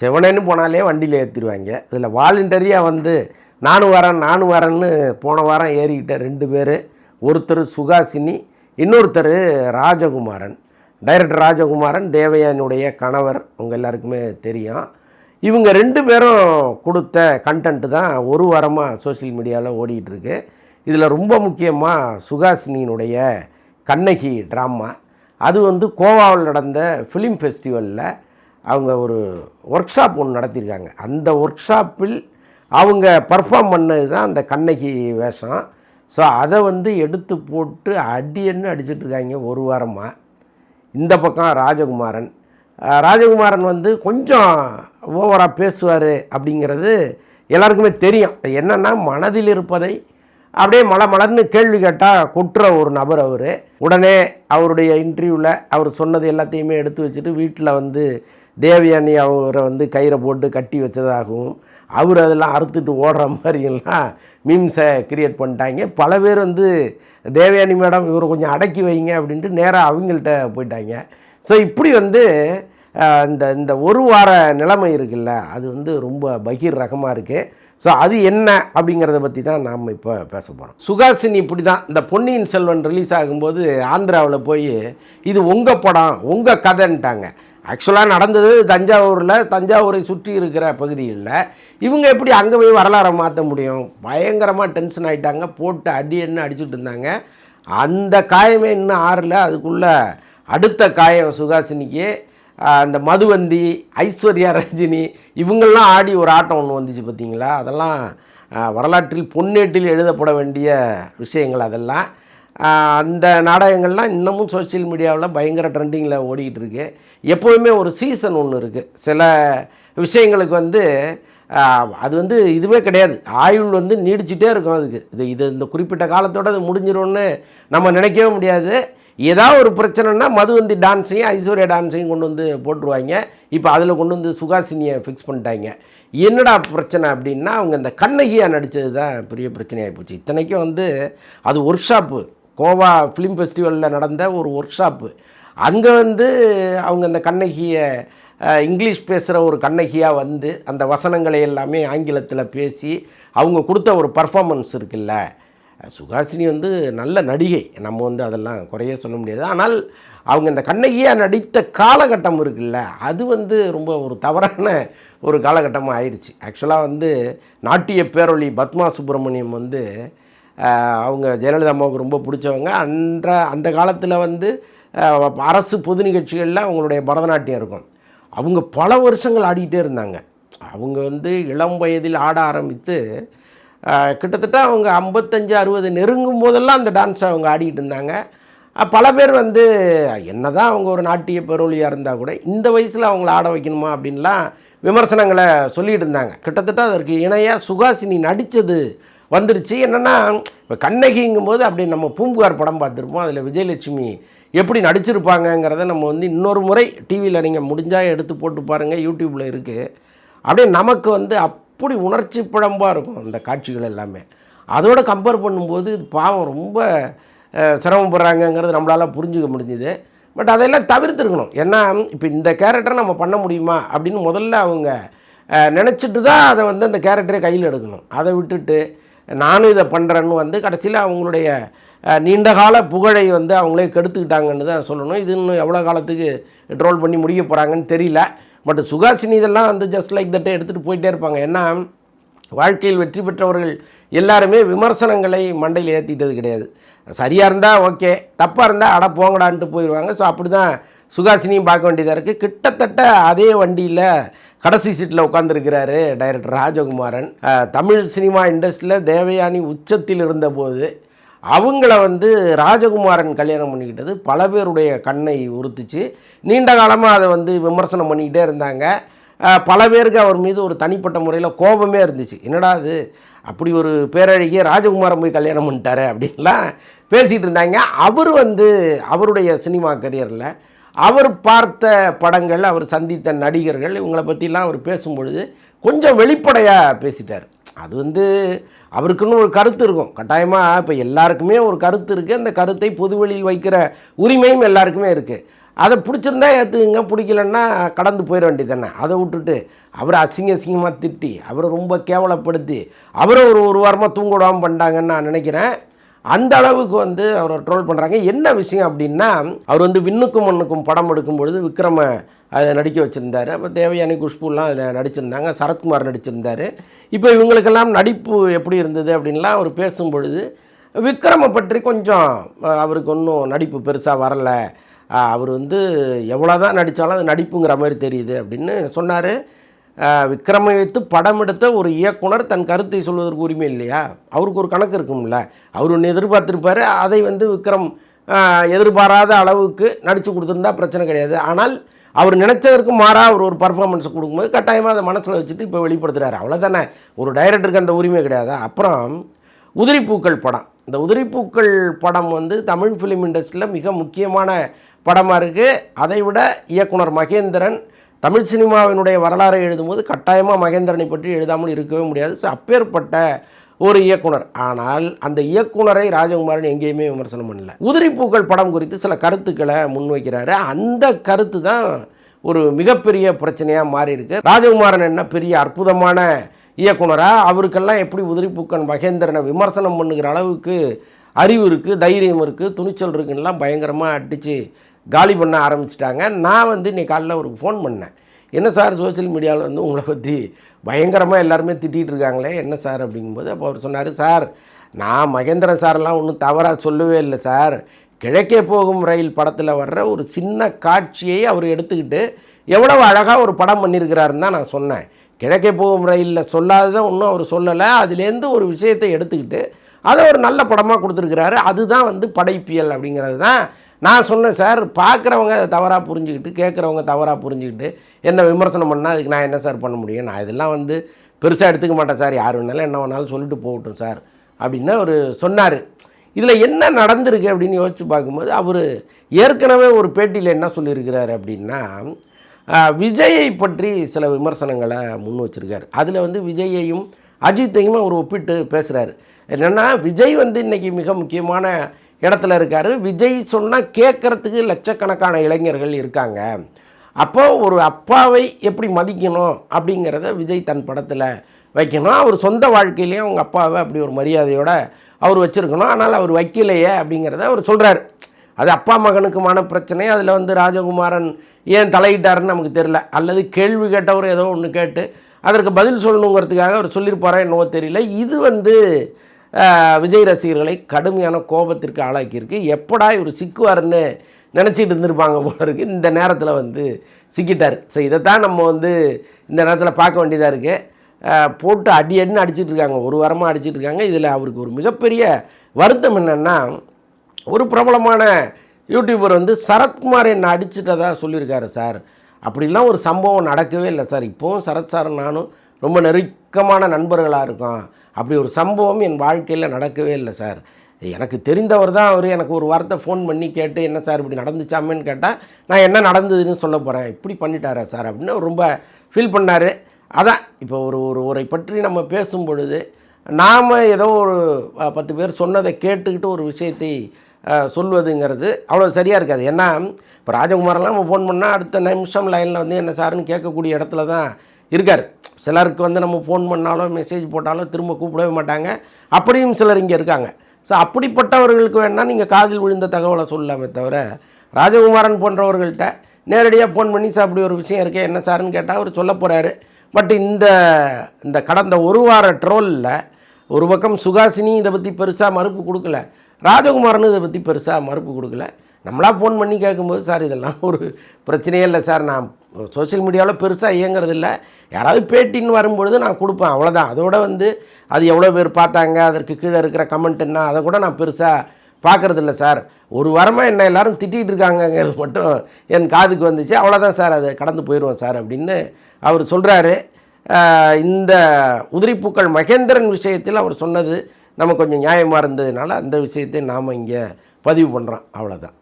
செவனேன்னு போனாலே வண்டியில் ஏற்றிடுவாங்க இதில் வாலண்டரியாக வந்து நானும் வரேன் நானும் வரேன்னு போன வாரம் ஏறிக்கிட்ட ரெண்டு பேர் ஒருத்தர் சுகாசினி இன்னொருத்தர் ராஜகுமாரன். டைரக்டர் ராஜகுமாரன் தேவயானுடைய கணவர் உங்கள் எல்லாருக்குமே தெரியும். இவங்க ரெண்டு பேரும் கொடுத்த கண்டென்ட்டு தான் ஒரு வாரமாக சோஷியல் மீடியாவில் ஓடிக்கிட்டுருக்கு இதில் ரொம்ப முக்கியமாக சுகாசினியினுடைய கண்ணகி ட்ராமா அது வந்து கோவாவில் நடந்த ஃபிலிம் ஃபெஸ்டிவலில் அவங்க ஒரு ஒர்க் ஷாப் ஒன்று நடத்தியிருக்காங்க. அந்த ஒர்க் ஷாப்பில் அவங்க பர்ஃபார்ம் பண்ணது தான் அந்த கண்ணகி வேஷம். ஸோ அதை வந்து எடுத்து போட்டு அடி என்ன அடிச்சிட்டு இருக்காங்க ஒரு வாரமாக இந்த பக்கம் ராஜகுமாரன். ராஜகுமாரன் வந்து கொஞ்சம் ஓவராக பேசுவார் அப்படிங்கிறது எல்லாருக்குமே தெரியும். என்னென்னா மனதில் இருப்பதை அப்படியே மல மலர்னு கேள்வி கேட்டால் கொட்டுற ஒரு நபர் அவர். உடனே அவருடைய இன்டர்வியூவில் அவர் சொன்னது எல்லாத்தையுமே எடுத்து வச்சுட்டு வீட்டில் வந்து தேவயானி அவரை வந்து கயிறை போட்டு கட்டி வச்சதாகவும் அவர் அதெல்லாம் அறுத்துட்டு ஓடுற மாதிரியெல்லாம் மீம்ஸை கிரியேட் பண்ணிட்டாங்க. பல பேர் வந்து தேவயானி மேடம் இவரை கொஞ்சம் அடக்கி வைங்க அப்படின்ட்டு நேராக அவங்கள்ட்ட போயிட்டாங்க. ஸோ இப்படி வந்து இந்த இந்த ஒரு வார நிலைமை இருக்குல்ல அது வந்து ரொம்ப பகீர் ரகமாக இருக்குது ஸோ அது என்ன அப்படிங்கிறத பற்றி தான் நாம் இப்போ பேச போகிறோம் சுகாசினி இப்படி தான். இந்த பொன்னியின் செல்வன் ரிலீஸ் ஆகும்போது ஆந்திராவில் போய் இது உங்கள் படம் உங்கள் கதைன்ட்டாங்க. ஆக்சுவலாக நடந்தது தஞ்சாவூரில் தஞ்சாவூரை சுற்றி இருக்கிற பகுதிகளில். இவங்க எப்படி அங்கே போய் வரலாறை மாற்ற முடியும்? பயங்கரமாக டென்ஷன் ஆகிட்டாங்க போட்டு அடி என்ன அடிச்சுட்டு இருந்தாங்க. அந்த காயமே இன்னும் ஆறல. அதுக்குள்ளே அடுத்த காயம் சுகாசினிக்கு அந்த மதுவந்தி ஐஸ்வர்யா ரஜினி இவங்கெல்லாம் ஆடி ஒரு ஆட்டம் ஒன்று வந்துச்சு பார்த்தீங்களா அதெல்லாம் வரலாற்றில் பொன்னேட்டில் எழுதப்பட வேண்டிய விஷயங்கள் அதெல்லாம். அந்த நாடகங்கள்லாம் இன்னமும் சோஷியல் மீடியாவில் பயங்கர ட்ரெண்டிங்கில் ஓடிக்கிட்டு இருக்கு எப்போவுமே ஒரு சீசன் ஒன்று இருக்குது சில விஷயங்களுக்கு வந்து அது வந்து இதுவே கிடையாது. ஆயுள் வந்து நீடிச்சிட்டே இருக்கும் அதுக்கு. இது இது இந்த குறிப்பிட்ட காலத்தோட அது முடிஞ்சிரும்னு நம்ம நினைக்கவே முடியாது. ஏதாவது ஒரு பிரச்சனைனா மதுவந்தி டான்ஸையும் ஐஸ்வர்யா டான்ஸையும் கொண்டு வந்து போட்டுருவாங்க. இப்போ அதில் கொண்டு வந்து சுகாசினியை ஃபிக்ஸ் பண்ணிட்டாங்க. என்னடா பிரச்சனை அப்படின்னா அவங்க இந்த கண்ணகியாக நடித்தது தான் பெரிய பிரச்சனையாகி போச்சு. இத்தனைக்கும் வந்து அது ஒர்க் ஷாப்பு கோவா ஃபிலிம் ஃபெஸ்டிவலில் நடந்த ஒரு ஒர்க் ஷாப்பு அங்கே வந்து அவங்க அந்த கண்ணகியை இங்கிலீஷ் பேசுகிற ஒரு கண்ணகியாக வந்து அந்த வசனங்களை எல்லாமே ஆங்கிலத்தில் பேசி அவங்க கொடுத்த ஒரு பர்ஃபார்மன்ஸ் இருக்குல்ல. சுகாசினி வந்து நல்ல நடிகை. நம்ம வந்து அதெல்லாம் குறைய சொல்ல முடியாது. ஆனால் அவங்க இந்த கண்ணகியாக நடித்த காலகட்டம் இருக்குல்ல அது வந்து ரொம்ப ஒரு தவறான ஒரு காலகட்டமாக ஆயிடுச்சு ஆக்சுவலாக வந்து நாட்டிய பேரொழி பத்மா சுப்பிரமணியம் வந்து அவங்க ஜெயலலிதா அம்மாவுக்கு ரொம்ப பிடிச்சவங்க. அன்ற அந்த காலத்தில் வந்து அரசு பொது நிகழ்ச்சிகளில் அவங்களுடைய பரதநாட்டியம் இருக்கும். அவங்க பல வருஷங்கள் ஆடிக்கிட்டே இருந்தாங்க. அவங்க வந்து இளம் வயதில் ஆட ஆரம்பித்து கிட்டத்தட்ட அவங்க ஐம்பத்தஞ்சு அறுபது நெருங்கும் போதெல்லாம் அந்த டான்ஸை அவங்க ஆடிக்கிட்டு இருந்தாங்க. பல பேர் வந்து என்னதான் அவங்க ஒரு நாட்டிய பெரோலியாக இருந்தால் கூட இந்த வயசில் அவங்கள ஆட வைக்கணுமா அப்படின்லாம் விமர்சனங்களை சொல்லிகிட்டு இருந்தாங்க. கிட்டத்தட்ட அதற்கு இணையாக சுகாசினி நடித்தது வந்துருச்சு. என்னென்னா இப்போ கண்ணகிங்கும் போது அப்படி நம்ம பூம்புகார் படம் பார்த்துருப்போம். அதில் விஜயலட்சுமி எப்படி நடிச்சிருப்பாங்கங்கிறத நம்ம வந்து இன்னொரு முறை டிவியில் நீங்கள் முடிஞ்சால் எடுத்து போட்டு பாருங்கள் யூடியூப்பில் இருக்குது அப்படியே நமக்கு வந்து அப்படி உணர்ச்சி படம்பாக இருக்கும் அந்த காட்சிகள் எல்லாமே. அதோட கம்பேர் பண்ணும்போது இது பாவம் ரொம்ப சிரமப்படுறாங்கங்கிறது நம்மளால் புரிஞ்சுக்க முடிஞ்சுது. பட் அதெல்லாம் தவிர்த்துருக்கணும். ஏன்னா இப்போ இந்த கேரக்டரை நம்ம பண்ண முடியுமா அப்படின்னு முதல்ல அவங்க நினச்சிட்டு தான் அதை வந்து அந்த கேரக்டரை கையில் எடுக்கணும். அதை விட்டுட்டு நானும் இதை பண்ணுறேன்னு வந்து கடைசியில் அவங்களுடைய நீண்டகால புகழை வந்து அவங்களே கெடுத்துக்கிட்டாங்கன்னு தான் சொல்லணும். இது இன்னும் எவ்வளோ காலத்துக்கு ட்ரோல் பண்ணி முடிய போகிறாங்கன்னு தெரியல. பட் சுகாசினி இதெல்லாம் வந்து ஜஸ்ட் லைக் தட்டை எடுத்துகிட்டு போயிட்டே இருப்பாங்க. ஏன்னா வாழ்க்கையில் வெற்றி பெற்றவர்கள் எல்லாருமே விமர்சனங்களை மண்டையில் ஏற்றிட்டது கிடையாது. சரியாக இருந்தால் ஓகே தப்பாக இருந்தால் அட போங்கடான்ட்டு போயிடுவாங்க ஸோ அப்படி தான் சுகாசினியும் பார்க்க வேண்டியதாக இருக்குது கிட்டத்தட்ட அதே வண்டியில் கடைசி சீட்டில் உட்காந்துருக்கிறாரு டைரக்டர் ராஜகுமாரன். தமிழ் சினிமா இண்டஸ்ட்ரியில் தேவயானி உச்சத்தில் இருந்தபோது அவங்கள வந்து ராஜகுமாரன் கல்யாணம் பண்ணிக்கிட்டது பல பேருடைய கண்ணை உறுத்துச்சு. நீண்ட காலமாக அதை வந்து விமர்சனம் பண்ணிக்கிட்டே இருந்தாங்க. பல பேருக்கு அவர் மீது ஒரு தனிப்பட்ட முறையில் கோபமே இருந்துச்சு. என்னடா அது அப்படி ஒரு பேரழகியை ராஜகுமாரன் போய் கல்யாணம் பண்ணிட்டாரு அப்படின்லாம் பேசிகிட்டு இருந்தாங்க. அவர் வந்து அவருடைய சினிமா கரியரில் அவர் பார்த்த படங்கள் அவர் சந்தித்த நடிகர்கள் இவங்களை பற்றிலாம் அவர் பேசும்பொழுது கொஞ்சம் வெளிப்படையாக பேசிட்டார். அது வந்து அவருக்குன்னு ஒரு கருத்து இருக்கும். கட்டாயமாக இப்போ எல்லாருக்குமே ஒரு கருத்து இருக்குது அந்த கருத்தை பொதுவெளியில் வைக்கிற உரிமையும் எல்லாருக்குமே இருக்குது அதை பிடிச்சிருந்தா ஏற்றுக்குங்க பிடிக்கலன்னா கடந்து போயிட வேண்டியது தானே அதை விட்டுட்டு அவரை அசிங்க அசிங்கமாக திட்டி அவரை ரொம்ப கேவலப்படுத்தி அவரை ஒரு ஒரு வாரமாக தூங்க விடாமல் பண்ணிட்டாங்கன்னு நான் நினைக்கிறேன். அந்த அளவுக்கு வந்து அவரை ட்ரோல் பண்ணுறாங்க என்ன விஷயம் அப்படின்னா அவர் வந்து விண்ணுக்கும் மண்ணுக்கும் படம் எடுக்கும் பொழுது விக்ரம அதை நடிக்க வச்சுருந்தாரு. அப்போ தேவயானி குஷ்புலாம் அதில் நடிச்சிருந்தாங்க. சரத்குமார் நடிச்சிருந்தார். இப்போ இவங்களுக்கெல்லாம் நடிப்பு எப்படி இருந்தது அப்படின்லாம் அவர் பேசும் பொழுது விக்ரமை பற்றி கொஞ்சம் அவருக்கு ஒன்றும் நடிப்பு பெருசாக வரலை. அவர் வந்து எவ்வளோ தான் நடித்தாலும் அது நடிப்புங்கிற மாதிரி தெரியுது அப்படின்னு சொன்னார். விக்ரமை வைத்து படம் எடுத்த ஒரு இயக்குனர் தன் கருத்தை சொல்வதற்கு உரிமை இல்லையா? அவருக்கு ஒரு கணக்கு இருக்கும்ல. அவர் ஒன்று எதிர்பார்த்துருப்பார். அதை வந்து விக்ரம் எதிர்பாராத அளவுக்கு நடித்து கொடுத்துருந்தா பிரச்சனை கிடையாது. ஆனால் அவர் நினச்சதற்கு மாறாக அவர் ஒரு பர்ஃபார்மன்ஸை கொடுக்கும்போது கட்டாயமாக அதை மனசில் வச்சுட்டு இப்போ வெளிப்படுத்துகிறாரு அவ்வளோதானே ஒரு டைரக்டருக்கு அந்த உரிமை கிடையாது? அப்புறம் உதிரிப்பூக்கள் படம். இந்த உதிரிப்பூக்கள் படம் வந்து தமிழ் ஃபிலிம் இண்டஸ்ட்ரியில் மிக முக்கியமான படமாக இருக்குது அதை விட இயக்குனர் மகேந்திரன் தமிழ் சினிமாவினுடைய வரலாறை எழுதும்போது கட்டாயமாக மகேந்திரனை பற்றி எழுதாமல் இருக்கவே முடியாது. ஸோ அப்பேற்பட்ட ஒரு இயக்குனர். ஆனால் அந்த இயக்குனரை ராஜகுமாரன் எங்கேயுமே விமர்சனம் பண்ணல. உதிரிப்பூக்கள் படம் குறித்து சில கருத்துக்களை முன்வைக்கிறாரு. அந்த கருத்து தான் ஒரு மிகப்பெரிய பிரச்சனையாக மாறி இருக்கு ராஜகுமாரன் என்ன பெரிய அற்புதமான இயக்குனரா? அவருக்கெல்லாம் எப்படி உதிரிப்பூக்கன் மகேந்திரனை விமர்சனம் பண்ணுகிற அளவுக்கு அறிவு இருக்குது தைரியம் இருக்குது துணிச்சல் இருக்குன்னெலாம் பயங்கரமாக அடித்து காலி பண்ண ஆரம்பிச்சிட்டாங்க. நான் வந்து இன்னைக்கு காலைல அவருக்கு ஃபோன் பண்ணேன். என்ன சார் சோஷியல் மீடியாவில் வந்து உங்களை பற்றி பயங்கரமாக எல்லாருமே திட்டிகிட்டு இருக்காங்களே என்ன சார் அப்படிங்கும்போது அப்போ அவர் சொன்னார் சார் நான் மகேந்திரன் சார்லாம் ஒன்றும் தவறாக சொல்லவே இல்லை சார். கிழக்கே போகும் ரயில் படத்தில் வர்ற ஒரு சின்ன காட்சியை அவர் எடுத்துக்கிட்டு எவ்வளவு அழகாக ஒரு படம் பண்ணியிருக்கிறாருன்னு தான் நான் சொன்னேன். கிழக்கே போகும் ரயிலில் சொல்லாததை ஒன்றும் அவர் சொல்லலை. அதுலேருந்து ஒரு விஷயத்தை எடுத்துக்கிட்டு அதை ஒரு நல்ல படமாக கொடுத்துருக்கிறாரு. அதுதான் வந்து படைப்பியல் அப்படிங்கிறது தான் நான் சொன்னேன் சார் பார்க்குறவங்க அதை தவறாக புரிஞ்சுக்கிட்டு கேட்குறவங்க தவறாக புரிஞ்சுக்கிட்டு என்ன விமர்சனம் பண்ணால் அதுக்கு நான் என்ன சார் பண்ண முடியும்? நான் இதெல்லாம் வந்து பெருசாக எடுத்துக்க மாட்டேன் சார். யார் வேணாலும் என்ன வேணாலும் சொல்லிட்டு போகட்டும் சார். அப்படின்னு அவர் சொன்னார். இதில் என்ன நடந்திருக்கு அப்படின்னு யோசித்து பார்க்கும்போது அவர் ஏற்கனவே ஒரு பேட்டியில் என்ன சொல்லியிருக்கிறாரு அப்படின்னா விஜயை பற்றி சில விமர்சனங்களை முன் வச்சிருக்காரு. அதில் வந்து விஜயையும் அஜித்தையும் அவர் ஒப்பிட்டு பேசுகிறாரு என்னென்னா விஜய் வந்து இன்றைக்கி மிக முக்கியமான இடத்துல இருக்கார். விஜய் சொன்னால் கேட்குறதுக்கு லட்சக்கணக்கான இளைஞர்கள் இருக்காங்க. அப்போது ஒரு அப்பாவை எப்படி மதிக்கணும் அப்படிங்கிறத விஜய் தன் படத்தில் வைக்கணும். அவர் சொந்த வாழ்க்கையிலையும் அவங்க அப்பாவை அப்படி ஒரு மரியாதையோடு அவர் வச்சுருக்கணும். ஆனால் அவர் வைக்கலையே அப்படிங்கிறத அவர் சொல்கிறார் அது அப்பா மகனுக்குமான பிரச்சனை. அதில் வந்து ராஜகுமாரன் ஏன் தலையிட்டாருன்னு நமக்கு தெரில அல்லது கேள்வி கேட்டவர் ஏதோ ஒன்று கேட்டு அதற்கு பதில் சொல்லணுங்கிறதுக்காக அவர் சொல்லியிருப்பாரா என்னவோ தெரியல. இது வந்து விஜய் ரசிகர்களை கடுமையான கோபத்திற்கு ஆளாக்கியிருக்கு. எப்படா இவர் சிக்குவாருன்னு நினச்சிட்டு இருந்திருப்பாங்க போல இருக்குது இந்த நேரத்தில் வந்து சிக்கிட்டார். ஸோ இதை தான் நம்ம வந்து இந்த நேரத்தில் பார்க்க வேண்டியதாக இருக்குது போட்டு அடி அடின்னு அடிச்சிட்டு இருக்காங்க. ஒரு வாரமாக அடிச்சிட்டு இருக்காங்க. இதில் அவருக்கு ஒரு மிகப்பெரிய வருத்தம் என்னென்னா ஒரு பிரபலமான யூடியூபர் வந்து சரத்குமார் என்னை அடிச்சிட்டதா சொல்லியிருக்காரு சார். அப்படிலாம் ஒரு சம்பவம் நடக்கவே இல்லை சார். இப்போவும் சரத் சார் நானும் ரொம்ப நெருக்கமான நண்பர்களாக இருக்கோம். அப்படி ஒரு சம்பவம் என் வாழ்க்கையில் நடக்கவே இல்லை சார். எனக்கு தெரிந்தவர் தான் அவர். எனக்கு ஒரு வார்த்தை ஃபோன் பண்ணி கேட்டு என்ன சார் இப்படி நடந்துச்சாமேன்னு கேட்டால் நான் என்ன நடந்ததுன்னு சொல்ல போகிறேன் இப்படி பண்ணிட்டாரா சார்? அப்படின்னு ரொம்ப ஃபீல் பண்ணார். அதான் இப்போ ஒரு ஒரு ஒரை பற்றி நம்ம பேசும் பொழுது நாம் ஏதோ ஒரு பத்து பேர் சொன்னதை கேட்டுக்கிட்டு ஒரு விஷயத்தை சொல்வதுங்கிறது அவ்வளோ சரியாக இருக்காது. ஏன்னா இப்போ ராஜகுமாரெலாம் நம்ம ஃபோன் பண்ணால் அடுத்த நிமிஷம் லைனில் வந்து என்ன சாருன்னு கேட்கக்கூடிய இடத்துல தான் இருக்கார். சிலருக்கு வந்து நம்ம ஃபோன் பண்ணாலும் மெசேஜ் போட்டாலோ திரும்ப கூப்பிடவே மாட்டாங்க. அப்படியும் சிலர் இங்கே இருக்காங்க. ஸோ அப்படிப்பட்டவர்களுக்கு வேணால் நீங்கள் காதில் விழுந்த தகவலை சொல்லலாமே தவிர ராஜகுமாரன் போன்றவர்கள்ட்ட நேரடியாக ஃபோன் பண்ணி சார் அப்படி ஒரு விஷயம் இருக்கே என்ன சார்னு கேட்டால் அவர் சொல்ல போகிறாரு பட் இந்த இந்த கடந்த ஒரு வார ட்ரோலில் ஒரு பக்கம் சுகாசினி இதை பற்றி பெருசாக மறுப்பு கொடுக்கல. ராஜகுமாரன் இதை பற்றி பெருசாக மறுப்பு கொடுக்கல. நம்மளாக ஃபோன் பண்ணி கேட்கும்போது சார் இதெல்லாம் ஒரு பிரச்சனையே இல்லை சார். நான் சோஷியல் மீடியாவில் பெருசாக இயங்குறது இல்லை. யாராவது பேட்டின்னு வரும்பொழுது நான் கொடுப்பேன். அவ்வளோதான் அதோட வந்து அது எவ்வளோ பேர் பார்த்தாங்க அதற்கு கீழே இருக்கிற கமெண்ட் என்ன அதை கூட நான் பெருசாக பார்க்குறது இல்லை சார். ஒரு வாரமாக என்ன எல்லாரும் திட்டிகிட்டு இருக்காங்கங்கிறது மட்டும் என் காதுக்கு வந்துச்சு. அவ்வளோதான் சார். அது கடந்து போயிடுவோம் சார் அப்படின்னு அவர் சொல்கிறாரு இந்த உதிரிப்பூக்கள் மகேந்திரன் விஷயத்தில் அவர் சொன்னது நம்ம கொஞ்சம் நியாயமாக இருந்ததுனால அந்த விஷயத்தை நாம் இங்கே பதிவு பண்ணுறோம் அவ்வளோதான்